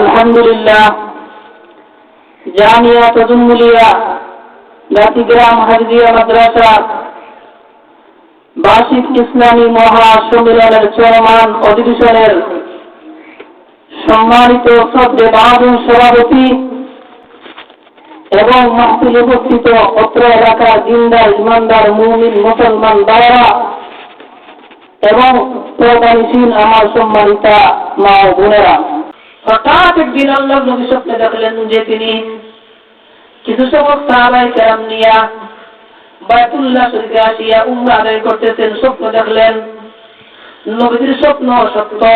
আলহামদুলিল্লাহ, জামিয়া তজুমুলিয়া গাতিগ্রাম হাজরিয়া মাদ্রাসা, বার্ষিক ইসলামী মহা সম্মেলনের চলমান অধিবেশনের সম্মানিত শ্রদ্ধে বাহাদুর সভাপতি এবং মাহফিল উপস্থিত অত্র এলাকার জিন্দার ইমানদার, মুমিন, মুসলমান দায়রা এবং প্রদানশীল আমার সম্মানিতা মা বোনেরা। হঠাৎ একদিন আল্লাহ নবী স্বপ্নে দেখলেন যে তিনি কিছু সময় সাহাবাই কেরাম নিয়া বায়তুল্লাহ শরীফে আসিয়া উমরা আদায় করতেছেন, স্বপ্ন দেখলেন। নবীদের স্বপ্ন সত্য,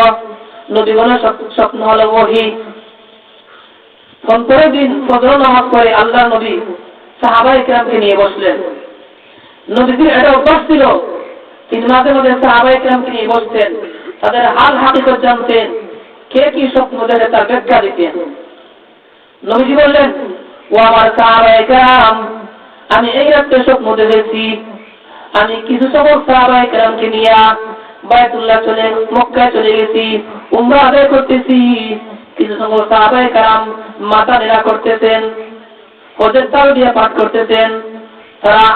নবীগণের স্বপ্ন হলো ওহি। পরের দিন ফজর নামাজ পড়ে আল্লাহ নবী সাহাবাই কেরামকে নিয়ে বসলেন। নবীদের এটা অভ্যাস ছিল, তিনি মাঝে মাঝে সাহাবাই কেরামকে নিয়ে বসতেন, তাদের হাল হাকিকত জানতেন। কে কি স্বপ্ন দেখে তার ব্যাখ্যা দিতেন নবীজি বললেন, ও আমার সাহাবাই কেরাম, আমি এই রাত্রে স্বপ্ন দেখেছি। আমি কিছু সকল সাহাবাই কেরামকে নিয়ে বায়তুল্লাহ চলে, মক্কায় চলে গেছি, উমরা আদায় করতেছি। কিছু সকল সাহাবাই কেরাম মাথা নেড়া করতেছেন হজের দিয়ে পাঠ করতেছেন, তারা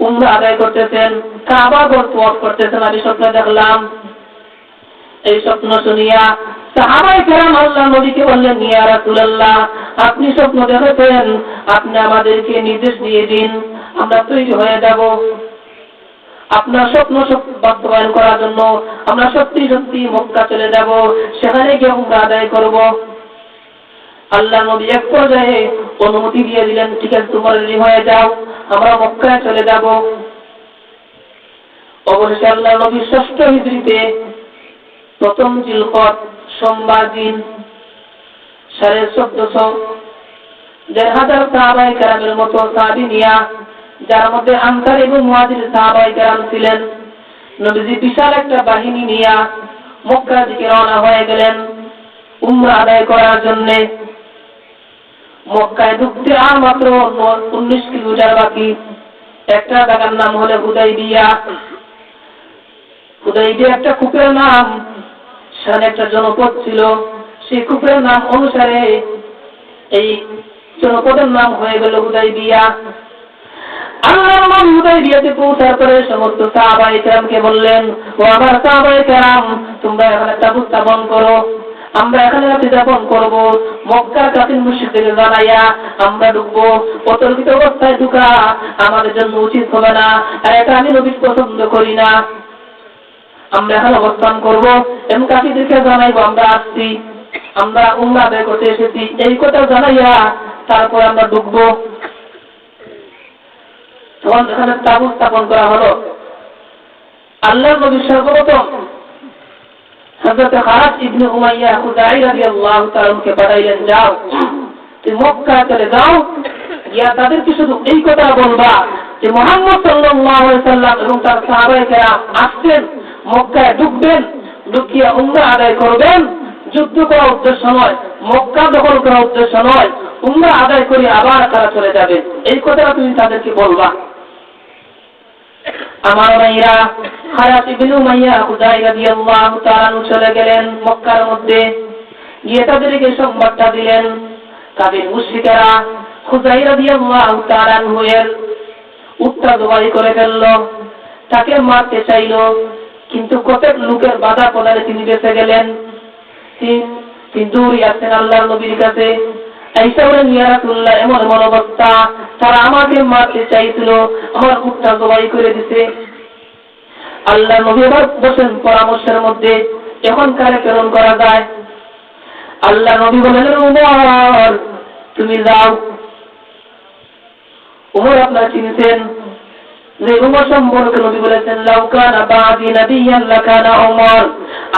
উমরা আদায় করতেছেন, কাবা তোয়াফ করতেছেন। আমি স্বপ্ন দেখলাম। এই স্বপ্ন শুনিয়া সাহাবাই কেরাম আল্লাহ নবীকে বললেন, ইয়া রাসূলুল্লাহ, আপনি স্বপ্ন দেখেছেন? আপনি আমাদেরকে নির্দেশ দিয়ে দিন, আমরা তৈরি হয়ে যাব। আপনার স্বপ্ন বাস্তবায়ন করার জন্য আমরা সত্যি সত্যি মক্কা চলে যাব, সেখানে গিয়ে উমরা আদায় করব। আল্লাহ নবী এক পর্যায়ে অনুমতি দিয়ে দিলেন, ঠিক আছে, তোমার রেডি হয়ে যাও, আমরা মক্কায় চলে যাব। অবশেষে আল্লাহ নবী ষষ্ঠ হিজড়িতে প্রথম জিলকত সোমবার দিন সাড়ে চোদ্দশো। দেড় হাজার সাহাবাই কেরামের মতো সাহাবি নিয়া যার মধ্যে আনসার এবং মুহাজির সাহাবাই কেরাম ছিলেন, নবীজি বিশাল একটা বাহিনী নিয়া মক্কার দিকে রওনা হয়ে গেলেন উমরা আদায় করার জন্য। মক্কায় ঢুকতে আর মাত্র উনিশ কিলোমিটার বাকি। একটা জায়গার নাম হলে হুদাই বিয়া হুদাই বিয়া একটা কূপের নাম সেখানে একটা জনপদ ছিল, সেই কূপের নাম অনুসারে এই জনপদের নাম হয়ে গেল হুদাই বিয়া আল্লাহর নাম হুদাই বিয়াতে পৌঁছার পরে সমস্ত সাহাবাই কেরামকে বললেন, ও আমার সাহাবাই কেরাম, তোমরা এখানে তাবু স্থাপন করো, আমরা এখানে রাতে যাপন করব, মক্কার জানাইয়া আমরা ঢুকবো অতর্কিত অবস্থায় ঢুকা আমাদের জন্য উচিত হবে না, আর এটা আমি নবী পছন্দ করি না। আমরা এখন অবস্থান করব এবং কাকিদেরকে জানাইবো, আমরা আসছি। আমরা উমরা আদায় করতে এসেছি। এই কথা জানাইয়া তারপর আমরা ঢুকবো। তখন এখানে তাবু স্থাপন করা হলো। আল্লাহ নবী সর্বপ্রথম খারাজ ইবনে উমাইয়া খুদাই পাঠাইলেন, যাও, তুমি মক্কা চলে যাও। তাদেরকে শুধু এই কথা বলবা যে মোহাম্মদ সাল্লাম এবং তার সাহাবায়ে কেরাম আসছেন। মক্কায় ঢুকবেন, ঢুকিয়া উমরা আদায় করবেন। যুদ্ধ করার উদ্দেশ্য নয়, মক্কা দখল করার উদ্দেশ্য নয়, উমরা আদায় করে আবার তারা চলে যাবেন এই কথাটা তুমি তাদেরকে বলবা। আমার মাইরা হারাত ইবনু মাইয়া খুদাই রাদিয়াল্লাহু তাআলা চলে গেলেন মক্কার মধ্যে। গিয়ে তাদেরকে সংবাদটা দিলেন। তাদের মুশরিকেরা খুদাই রাদিয়াল্লাহু তাআলা এর উত্তর করে ফেলল। তাকে মারতে চাইল। কিন্তু কতক লোকের বাধা পদারে তিনি বেঁচে গেলেন? আছেন আল্লাহর নবীর কাছে এমন তারা আমাকে চাইছিল, আমার আল্লাহ পরামর্শের মধ্যে প্রেরণ করা যায়? আল্লাহ নবী তুমি যাও। উমর আপনারা সম্পর্কে বলেছেন বাদি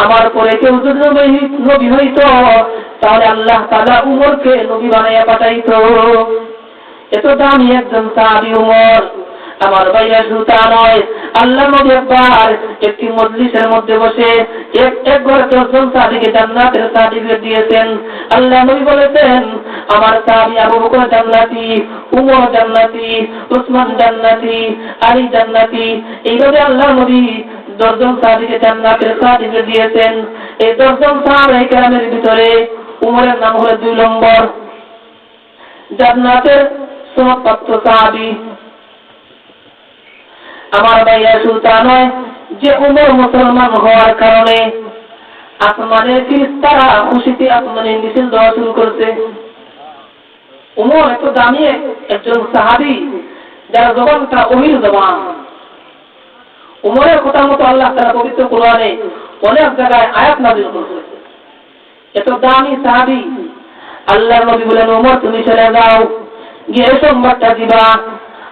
আমার পরে কেউ যদি নবী হইত, তাহলে আল্লাহ তাআলা উমরকে নবী বানাইয়া পাঠাইত। এত দামি একজন সাহাবী উমর। আমার ভাইয়া শুধু তা নয়। আল্লাহ নবী একবার একটি মজলিসের মধ্যে বসে এক এক ঘরে দশজন সাহাবীকে জান্নাতের সার্টিফিকেট দিয়েছেন। আল্লাহ নবী বলেছেন, আমার সাহাবী আবু বকর জান্নাতি, উমর জান্নাতি, উসমান জান্নাতি, আলী জান্নাতি। এইভাবে আল্লাহ নবী দশজন সাহাবীকে জান্নাতের সার্টিফিকেট দিয়েছেন। এই দশজন সাহাবায়ে কেরামের ভিতরে উমরের নাম হলো দুই নম্বর। জান্নাতের সনদপ্রাপ্ত সাহাবি আমার ভাইয়া তা নয় যে উমর মুসলমান হওয়ার কারণে আসমানের ফিরিস্তারা খুশিতে আসমানের মিছিল দেওয়া শুরু করছে। উমর এত দামি একজন সাহাবি, যার জবানটা অহির জবান। উমরের কথা মতো আল্লাহ তারা পবিত্র কোরআনে অনেক জায়গায় আয়াত নাজিল করছে। এত দামি সাহাবি আল্লাহ নবী বলেন, উমর, তুমি চলে যাও, গিয়ে সংবাদটা দিবা।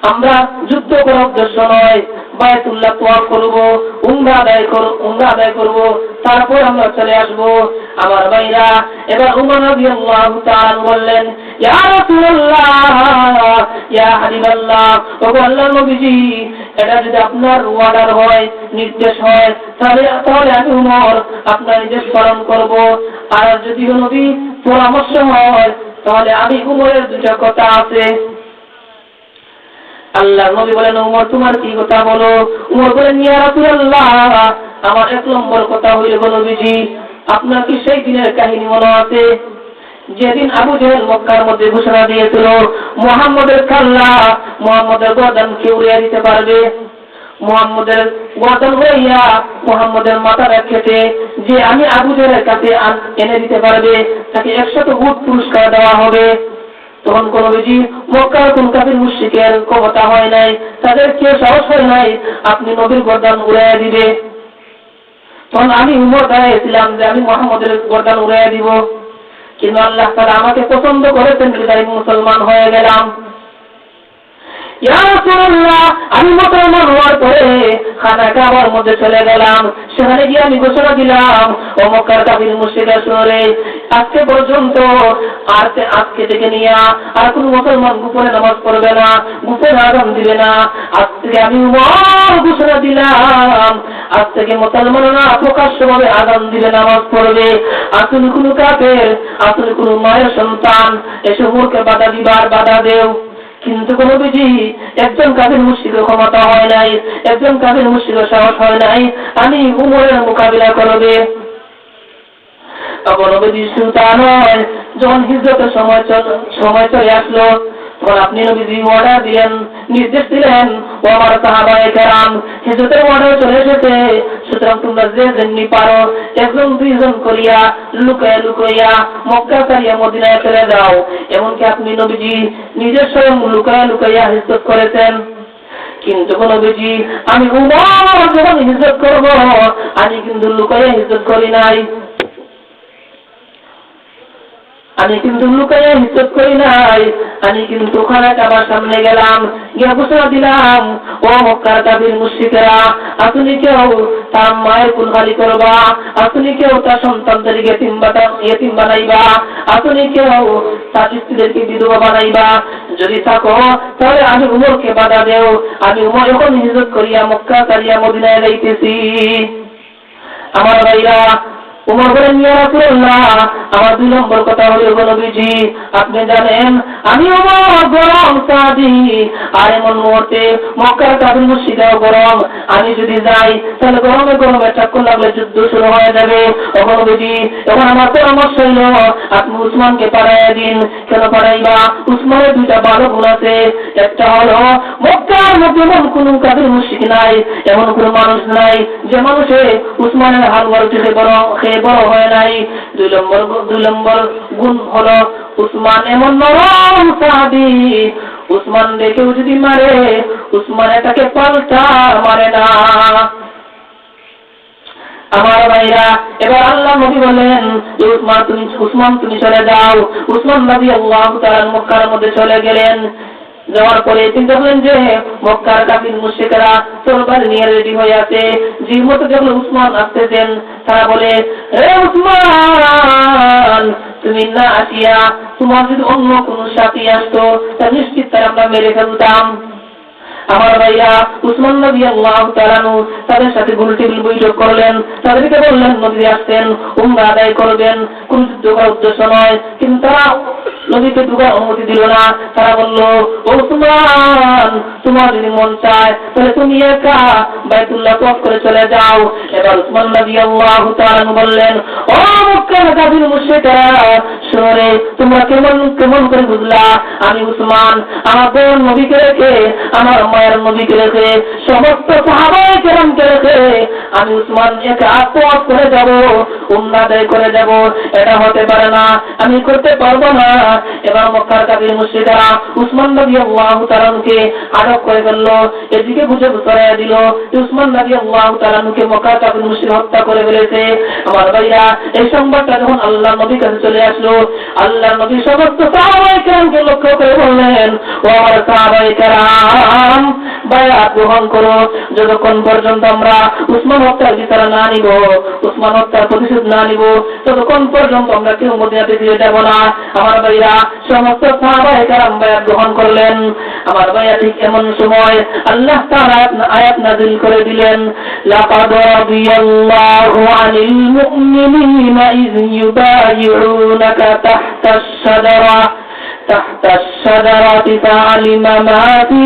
আমরা যুদ্ধ করার উদ্দেশ্য নয়, বায়তুল্লাহ তোয়া করব, উমরা আদায় করব উমরা আদায় করব, তারপর আমরা চলে আসব। আমার ভাইরা, এবার উমর তাআলা বললেন, ইয়া রাসূলুল্লাহ, ইয়া হাবিবাল্লাহ। ওগো আল্লাহর নবীজি, এটা যদি আপনার হয়, নির্দেশ হয়, তাহলে তাহলে আমি উমর আপনার নির্দেশ পালন করব। আর যদি নবী পরামর্শ হয়, তাহলে আমি উমরের দুটা কথা আছে। আল্লাহ নবী বলেন উমর তোমার কি কথা বলো? উমর বলেন আমার এক নম্বর কথা হইল গো নবীজি আপনার কি সেই দিনের কাহিনী মনে আছে? যেদিন আবু জেহেল মক্কার মধ্যে ঘোষণা দিয়েছিল, মোহাম্মদের কাল্লা মোহাম্মদের গর্দান কে উড়িয়ে দিতে পারবে। মোহাম্মদের গর্দান হইয়া মোহাম্মদের মাথাটা কেটে যে আমি আবু জেহেলের কাছে এনে দিতে পারবে, তাকে একশত উট পুরস্কার দেওয়া হবে। তখন কোন বেজি মক্কার কোন কাফির মুশ্রিকের ক্ষমতা হয় নাই, তাদের কেউ সাহস হয় নাই, আপনি নবীর গর্দান উড়াইয়া দিবে। তখন আমি উমর দাঁড়িয়েছিলাম যে আমি মোহাম্মদের গর্দান উড়াইয়া দিব। কিন্তু আল্লাহ তারা আমাকে পছন্দ করেছেন বিদায় মুসলমান হয়ে গেলাম। আমি মুসলমান হওয়ার পরে খানা কাবার মধ্যে চলে গেলাম। সেখানে গিয়ে আমি ঘোষণা দিলাম, ও মক্কার কাবির মুর্শিদা শহরে আজকে পর্যন্ত আর আজকে থেকে নিয়ে আর কোন মুসলমান গোপনে নামাজ পড়বে না, গোপনে আগাম দিবে না। আজ থেকে আমি ঘোষণা দিলাম, আজ থেকে মুসলমানরা প্রকাশ্যভাবে আগাম দিবে, নামাজ পড়বে। আসলে কোনো কাপের আসলে কোনো মায়ের সন্তান এসব মুখে বাধা দিবার বাধা দেও। কিন্তু কোন বিধি একজন কাজের মুশিকের ক্ষমতা হয় নাই, একজন কাজের মুশিকের সাহস হয় নাই, আমি উমরের মোকাবিলা করবে। তখন শুধু তা নয় যখন হিজরতের সময় চল- সময় চলে আসলো তখন আপনি নবীজি অর্ডার দিলেন, নির্দেশ দিলেন, ও আমার সাহাবায়ে কেরাম অর্ডার চলে এসেছে, সুতরাং তোমরা যে যেমনি পারো, একজন দুইজন করিয়া লুকাইয়া লুকাইয়া, মক্কা সারিয়া মদিনায় চলে যাও। এমনকি আপনি নবীজি নিজের স্বয়ং লুকাইয়া লুকাইয়া হিজরত করেছেন। কিন্তু কোন নবীজি, আমি উমর যখন হিজরত করব, আমি কিন্তু লুকাইয়া হিজরত করি নাই। আমি কিন্তু লুকাইয়া হিসেব করি নাই। আমি কিন্তু ওখানে কাবার সামনে গেলাম, গিয়ে ঘোষণা দিলাম, ও মক্কার কাবির মুশ্রিকেরা, আপনি কেউ তার মায়ের কুল খালি করবা? আপনি কেউ তার বাটা- এতিম বানাইবা? আপনি কেউ তার স্ত্রীদেরকে বিধবা বানাইবা? যদি থাকো, তাহলে আমি উমরকে বাধা দেও। আমি উমর এখন হিজত করিয়া মক্কা কারিয়া মদিনায় যাইতেছি। আমার ভাইরা উমর বলেন, ইয়া রাসূলুল্লাহ, আমার দুই নম্বর কথা হলো গো নবীজি, আপনি জানেন, আমি উমর গরম সাদি, আর এমন মুহূর্তে মক্কার কাবিল মুর্শিদাও গরম আমি যদি যাই, তাহলে গরমে গরমে চাক্কর লাগলে যুদ্ধ শুরু হয়ে যাবে। ও নবীজি, এখন আমার পরামর্শ হইল, আপনি উসমানকে পাঠাইয়া দিন। কেন পাঠাইবা উসমানের দুইটা ভালো গুণ আছে। একটা হলো মধ্যে এমন কোন কাবিল মুশরিক নাই, এমন কোন মানুষ নাই, যে মানুষে উসমানের হাল বড় থেকে বড়, খেয়ে বড় হয় নাই। দুই নম্বর দুই নম্বর গুণ হলো উসমান এমন নরম সাহাবি। উসমান দেখেও যদি মারে, উসমান এটাকে পাল্টা মারে না। আমার ভাইরা, এবার আল্লাহ নবী বলেন উসমান তুমি উসমান তুমি চলে যাও। উসমান নবী আল্লাহ তাআলা মক্কার মধ্যে চলে গেলেন। যাওয়ার পরে চিন্তা করলেন যে মক্কার কাফির মুশরিকরা তরবারি নিয়ে রেডি হয়ে আছে। যে মতো যখন উসমান আসতেছেন। তারা বলে রে উসমান, তুমি না আসিয়া তোমার যদি অন্য কোন সাথী আসতো, তা নিশ্চিত তারা আমরা মেরে ফেলতাম। আমার ভাইয়া উসমান নবী আল্লাহ তালানু তাদের সাথে গোল টেবিল বৈঠক করলেন। তাদেরকে বললেন নবী আসতেন উমরা আদায় করবেন। কোন যুদ্ধ করার উদ্দেশ্য নয়। কিন্তু তারা নবীকে ঢুকার অনুমতি দিল না। তারা বলল ওসমান তোমার যদি মন চায়, তাহলে তুমি একা বাইতুল্লাহ তফ করে চলে যাও। এবার উসমান নবী আল্লাহ বললেন, ও মক্কার কাবির মুশরিকরা শোনে তোমরা কেমন কেমন করে বুঝলা? আমি উসমান, আমার বোন নবীকে রেখে আমার মায়ের নবীকে রেখে সমস্ত সাহাবাই কেরামকে রেখে আমি উসমান একা তফ করে যাব উন্নাদায় করে যাব, এটা হতে পারে না, আমি করতে পারব না। এবার মক্কার কাবির মুর্শিদারা উসমান নবী আল্লাহ তালানুকে আটক করে ফেলল, এদিকে বুঝে সরাইয়া দিল উসমান নবী আল্লাহ তালানুকে মক্কার কাবির মুর্শিদ হত্যা করে ফেলেছে। আমার ভাইরা, এই সংবাদটা যখন আল্লাহ নবীর কাছে চলে আসলো, আল্লাহ নবী সমস্ত সাহাবাই কেরামকে লক্ষ্য করে বললেন, ও আমার সাহাবাই কেরাম বায়াত গ্রহণ করো। যতক্ষণ পর্যন্ত আমরা উসমান হত্যার বিচার না নিব, উসমান হত্যার প্রতিশোধ না নিব, ততক্ষণ পর্যন্ত আমরা কেউ মদিনাতে ফিরে যাব না। আমার ভাইরা, সমস্ত সাহাবাই কারাম বায়াত গ্রহণ করলেন। আমার ভাইয়া ঠিক এমন সময় আল্লাহ তাআলা আয়াত নাযিল করে দিলেন, লাকাদ রাদিয়াল্লাহু আনিল মুমিনিনা ইয ইউবাইউনাকা শাজারা تحت الشجرة فعلم ما في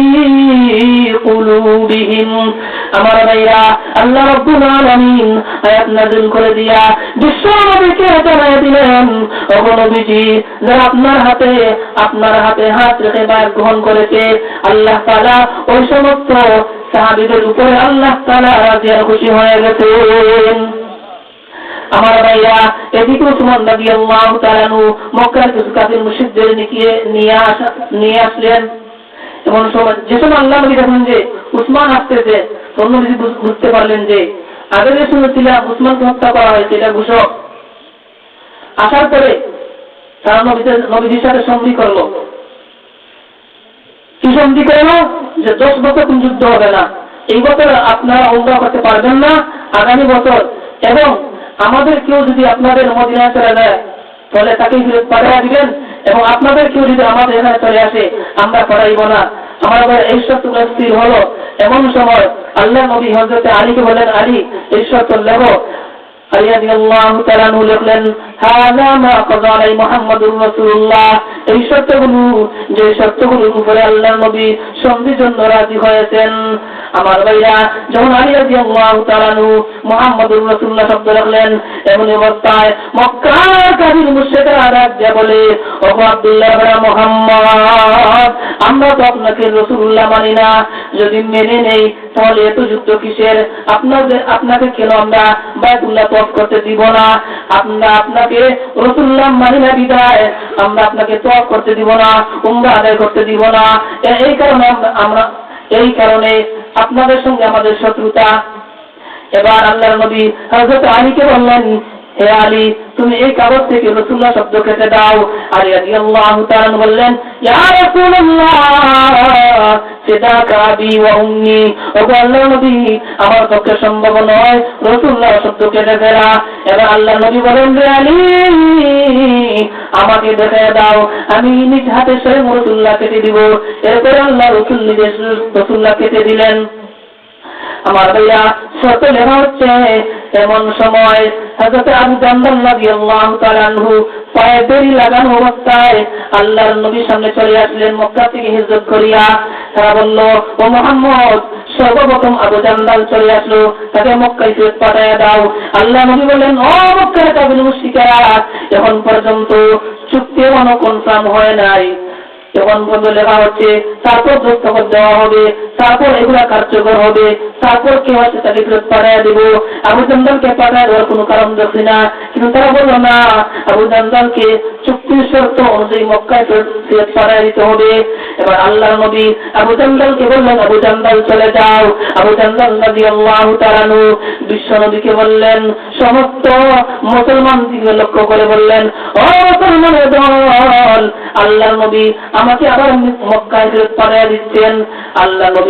قلوبهم আমার ভাইরা আল্লাহ রব্বুল আলামিন আয়াত নাযিল করে দিয়া বিশ্ব নবীকে জানাই দিলেন ওগো নবীজি যারা আপনার হাতে আপনার হাতে হাত রেখে বায়াত গ্রহণ করেছে আল্লাহ তাআলা ওই সমস্ত সাহাবীদের উপরে আল্লাহ তাআলা রাজি আর খুশি হয়ে গেছেন আমার ভাইয়া এদিকে উসমান নবী আল্লাহ তালানু মক্কার কিছু কাদের মুশিদদের নিয়ে আসা, নিয়ে আসলেন। এমন সময় যে সময় আল্লাহ নবী দেখেন যে উসমান আসতেছে অন্য নবী বুঝতে পারলেন যে আগে যে শুনেছিলাম উসমানকে হত্যা করা হয়েছে, এটা ঘোষক। আসার পরে তারা নবীদের নবীদের সাথে সন্ধি করল। কি সন্ধি করল? যে দশ বছর কোন যুদ্ধ হবে না। এই বছর আপনারা উমরা করতে পারবেন না। আগামী বছর। এবং আমাদের কেউ যদি আপনাদের মদিনায় চলে যায়, তাহলে তাকে ফেরত দিবেন এবং আপনাদের কেউ যদি আমাদের এখানে চলে আসে, আমরা পড়াইব না। আমার আবার এই সত্য স্থির হলো। এমন সময় আল্লাহ নবী হজরতে আলীকে বলেন আলী, এই সত্য লেখো। আল্লাহ নবী সন্ধির জন্য রাজি হয়েছেন। আমার ভাইরা, যখন আলী রাজি আল্লাহ মুহাম্মাদুর রাসূলুল্লাহ শব্দ রাখলেন, এমন অবস্থায় মক্কার কাবির বলে, ওগো আব্দুল্লাহ মুহাম্মদ, আমরা তো আপনাকে রসুল্লাহ মানি না। যদি মেনে নেই, তাহলে এত যুদ্ধ কিসের? আপনাদের, আপনাকে কেন আমরা বায়তুল্লাহ তফ করতে দিব না? আমরা আপনাকে রসুল্লাহ মানি না বিদায়। আমরা আপনাকে তফ করতে দিব না, উমরা আদায় করতে দিব না। এই কারণে আমরা, এই কারণে আপনাদের সঙ্গে আমাদের শত্রুতা। এবার আল্লাহ নবী হজরত আলীকে বললেন হে আলী, তুমি এই কাগজ থেকে রসুল্লাহ শব্দ কেটে দাও। আলী বললেন ওগো আল্লাহ নবী, আমার পক্ষে সম্ভব নয় রসুল্লাহ শব্দ কেটে ফেলা। এবার আল্লাহ নবী বলেন রে আলী, আমাকে দেখে দাও, আমি নিজ হাতে স্বয়ং রসুল্লাহ কেটে দিব। এরপরে আল্লাহ রসুল নিজে রসুল্লাহ কেটে দিলেন। আমার ভাইয়া শত লেখা হচ্ছে এমন সময় হযরত আবু জান্দাল রাদিয়াল্লাহু তাআলা আনহু পায়ে দড়ি লাগানো অবস্থায় আল্লাহর নবীর সামনে চলে আসলেন মক্কা থেকে হিজরত করিয়া। তারা বলল, ও মোহাম্মদ, সর্বপ্রথম আবু জান্দাল চলে আসলো, তাকে মক্কায় ফেরত পাঠায় দাও। আল্লাহ নবী বললেন, ও মক্কার কাবিল মুশরিকেরা, এখন পর্যন্ত চুক্তি এখনও কনফার্ম হয় নাই। যখন পর্যন্ত লেখা হচ্ছে, তারপর দস্তখত দেওয়া হবে। তারপর এগুলা কার্যকর হবে। তারপর কেউ আছে তাকে ফেরত পাঠাইয়া দিব? আবু জান্দালকে পাঠায় দেওয়ার কোনো কারণ দেখছি না। কিন্তু তারা বলল, না, আবু জান্দালকে চুক্তির শর্ত অনুযায়ী মক্কায় ফেরত পাঠায় দিতে হবে। এবার আল্লাহ নবী আবু জান্দালকে বললেন, আবু জান্দাল, চলে যাও। আবু জান্দাল নবী আল্লাহ তারানু বিশ্ব নবীকে বললেন, সমস্ত মুসলমান দিকে লক্ষ্য করে বললেন, ও মুসলমানের দল আল্লাহ নবী আমাকে আবার মক্কায় ফেরত পাঠিয়ে দিচ্ছেন। আল্লাহ নবী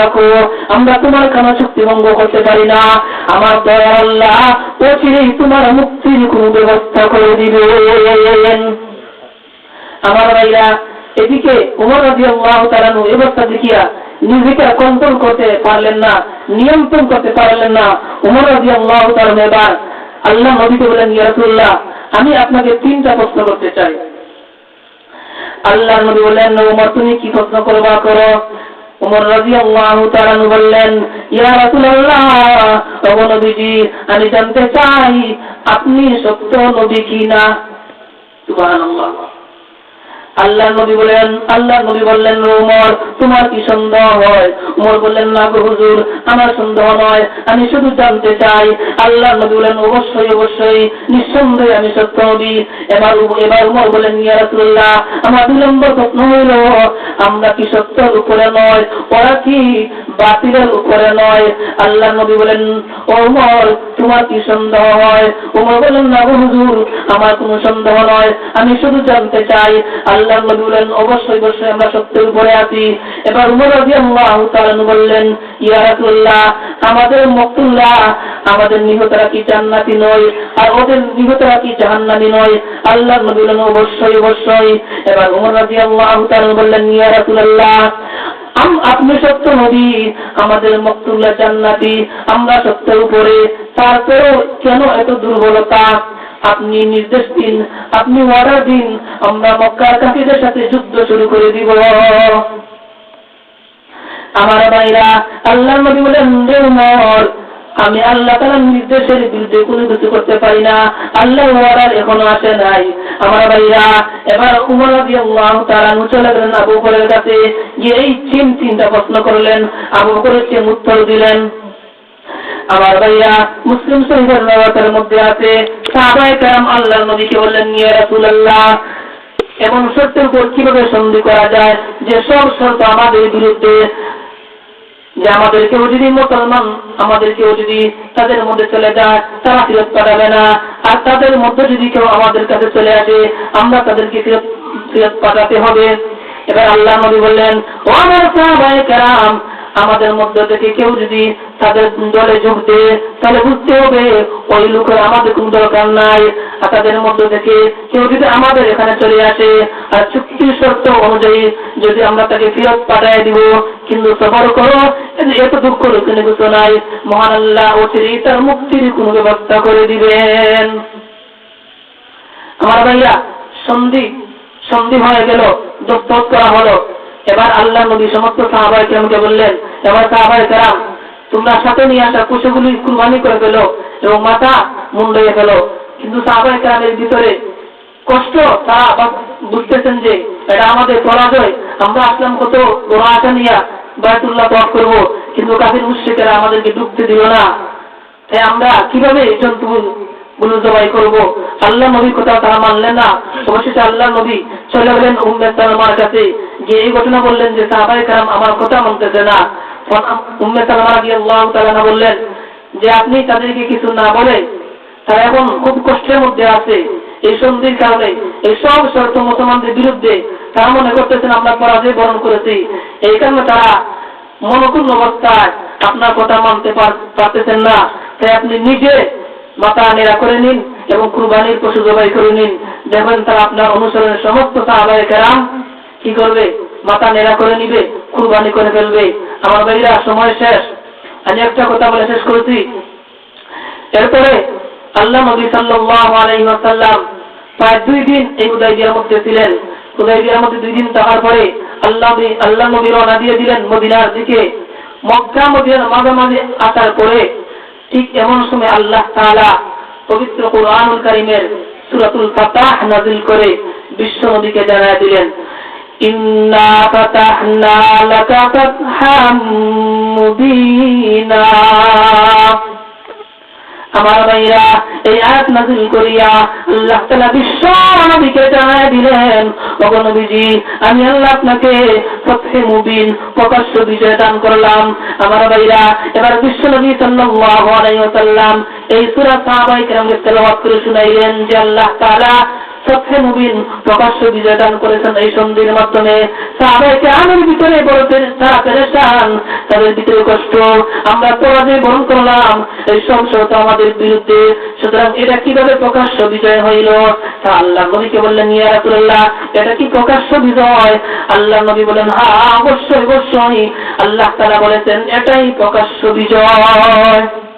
রাখো। আমরা তোমার কেন শক্তি ভঙ্গ করতে পারি না। আমার দয়া আল্লাহ ও চিরেই তোমার মুক্তির কোন ব্যবস্থা করে দিবেন। আমার ভাইরা, এদিকে উমর রাজি আল্লাহ তালানু ব্যবস্থা দেখিয়া নিজেকে কন্ট্রোল করতে পারলেন না, নিয়ন্ত্রণ করতে পারলেন না। উমর রাজি আল্লাহ তালানু এবার আল্লাহ নবীকে বলেন ইয়ারসুল্লাহ আমি আপনাকে তিনটা প্রশ্ন করতে চাই। আল্লাহ নবী বললেন উমর, তুমি কি প্রশ্ন করবা? করো। উমর রাজি আল্লাহ বললেন, ইয়া রাসূলুল্লাহ ওগো নবীজি, আমি জানতে চাই, আপনি সত্য নবী কিনা? সুবহানাল্লাহ। আল্লাহ নবী বলেন আল্লাহ নবী বললেন উমর, তোমার কি সন্দেহ হয়? উমর বললেন, না হুজুর, আমার সন্দেহ নয়। আমি শুধু জানতে চাই। আল্লাহ নবী বলেন, অবশ্যই অবশ্যই, নিঃসন্দেহে আমি সত্য নবী। এবার এবার উমর বলেন, ইয়া আমার বিলম্ব প্রশ্ন হইল, আমরা কি সত্যের উপরে নয়, ওরা কি বাতিলের উপরে নয়? আল্লাহ নবী বলেন, ও উমর, তোমার কি সন্দেহ হয়? উমর বলেন, না হুজুর, আমার কোনো সন্দেহ নয়। আমি শুধু জানতে চাই, আল্লাহ অবশ্যই আমরা সত্যের উপরে আছি। এবার উমর বললেন আমাদের আমাদের নিহতরা কি জান্নাতি নয়, আর ওদের নিহতরা কি নয়? অবশ্যই অবশ্যই। এবার উমর বললেন আপনি সত্য নবী, আমাদের মক্তুল্লাহ জান্নাতি, আমরা সত্যের উপরে, তারপরেও কেন এত দুর্বলতা? আপনি নির্দেশ দিন, আপনি অর্ডার দিন, আমরা মক্কার কাফিদের সাথে যুদ্ধ শুরু করে দিব। আমার ভাইরা, আল্লাহ নবী বলেন রে উমর, আমি আল্লাহ তালার নির্দেশের বিরুদ্ধে কোনো কিছু করতে পারি না। আল্লাহ অর্ডার এখনও আসে নাই। আমার ভাইরা, এবার উমর রাজি আল্লাহ তারা চলে গেলেন আবু বকরের কাছে। গিয়ে এই চিন চিন্তা প্রশ্ন করলেন। আবু বকরের চিন উত্তর দিলেন? আমার ভাইয়া মুসলিম শরীফের রওয়াতের মধ্যে আছে। সাহাবায়ে কেরাম আল্লাহর নবীকে বললেন, ইয়া রাসূলুল্লাহ, এমন শর্তের উপর কীভাবে সন্ধি করা যায় যে সব শর্ত আমাদের বিরুদ্ধে? যে আমাদের কেউ যদি মুসলমান, আমাদের কেউ যদি তাদের মধ্যে চলে যায়, তারা ফেরত পাঠাবে না। আর তাদের মধ্যে যদি কেউ আমাদের কাছে চলে আসে, আমরা তাদেরকে ফেরত ফেরত পাঠাতে হবে। এবার আল্লাহ নবী বললেন, ও আমার কেরাম, আমাদের মধ্যে থেকে কেউ যদি তাদের দলে যোগ দেয় তাহলে বুঝতে হবে ওই লোকের আমাদের কোন দরকার নাই, আর তাদের মধ্যে থেকে কেউ যদি আমাদের এখানে চলে আসে, আর চুক্তির শর্ত অনুযায়ী যদি আমরা তাকে ফেরত পাঠাই দিব, কিন্তু সফর করো এত দুঃখ লোকের কিছু নাই। মহান আল্লাহ ও তার মুক্তির কোন ব্যবস্থা করে দিবেন। আমার ভাইয়া, সন্ধি সন্ধি হয়ে গেল দপ্তর করা হলো। এবার আল্লাহ নবী সমস্ত সাহাবাই কেরামকে বললেন, এবার সাহাবাই কেরাম তোমরা সাথে নিয়ে আসা পশুগুলি কুরবানি করে ফেল এবং মাথা মুন্ডে ফেলো। কিন্তু সাহাবাই কেরামের ভিতরে কষ্ট, তারা বুঝতেছেন যে এটা আমাদের পরাজয়। আমরা আসলাম কত বড় আশা নিয়ে বায়তুল্লাহ পাঠ করব, কিন্তু কাফির মুশ্রিকেরা আমাদেরকে ডুবতে দিল না। তাই আমরা কীভাবে জন্তু গুলো জবাই করব? আল্লাহ নবীর কথা তারা মানলেন না। অবশেষে আল্লাহ নবী চলে গেলেন উম্মে সালামার কাছে। গিয়ে এই ঘটনা বললেন যে সাহাবাই কালাম আমার কথা মানতেছে না। বললেন যে আপনি তাদেরকে কিছু না বলে তারা এখন খুব কষ্টের মধ্যে আছে। এই সন্ধির কারণে শর্ত মুসলমানদের বিরুদ্ধে তারা মনে করতেছেন, আমরা পরাজয় বরণ করেছি। এই কারণে তারা অবস্থায় আপনার কথা মানতে পারতেছেন না। তাই আপনি নিজে মাথা নেড়া করে নিন এবং কুরবানির পশু জবাই করে নিন। দেখবেন তারা আপনার অনুসরণের সমস্ত সাহাবায় কি করবে? মাথা নেড়া করে নিবে, কুরবানি করে ফেলবে। আমার ভাইরা, সময় শেষ। আমি একটা কথা বলে শেষ করেছি। এরপরে আল্লাহ নবী আলাইহি প্রায় দুই দিন এই উদয়বিয়ার মধ্যে ছিলেন। উদয়বিয়ার মধ্যে দুই দিন থাকার পরে আল্লাহ আল্লাহ নবী রওনা দিয়ে দিলেন মদিনার দিকে। মক্কা, মদিনার মাঝামাঝি আসার পরে ঠিক এমন সময় আল্লাহ তাআলা পবিত্র কোরআনুল কারীমের সূরাতুল ফাতাহ নাযিল করে বিশ্ব নবীকে জানায় দিলেন। ইন্না ফাতাহনা লাকা ফাতহাম মুবিনা আমার ভাইরা, এই আয়াত নাজিল করিয়া আল্লাহ তাআলা বিশ্ব নবীকে জানায় দিলেন নবীজি, আমি আল্লাহ আপনাকে সত্যি মুবিন, প্রকাশ্য বিজয় দান করলাম। আমার ভাইরা, এবার বিশ্ব নবী সাল্লাল্লাহু আলাইহি ওয়াসাল্লাম এই সূরা সাহাবায়ে কেরামকে তেলাওয়াত করে শুনাইলেন যে আল্লাহ তাআলা সত্যি মুবিন প্রকাশ্য বিজয় দান করেছেন এই সন্ধির মাধ্যমে। সাহাবায়ে কেরামের ভিতরে বড় তারা পেরেশান তাদের ভিতরে কষ্ট। আমরা পরাজয় বরণ করলাম, এই সংসদ আমাদের বিরুদ্ধে। সুতরাং এটা কীভাবে প্রকাশ্য বিজয় হইল? তা আল্লাহ নবীকে বললেন, ইয়া রাসূলুল্লাহ, এটা কি প্রকাশ্য বিজয়? আল্লাহ নবী বলেন হ্যাঁ অবশ্যই অবশ্যই। আল্লাহ তাআলা বলেছেন, এটাই প্রকাশ্য বিজয়।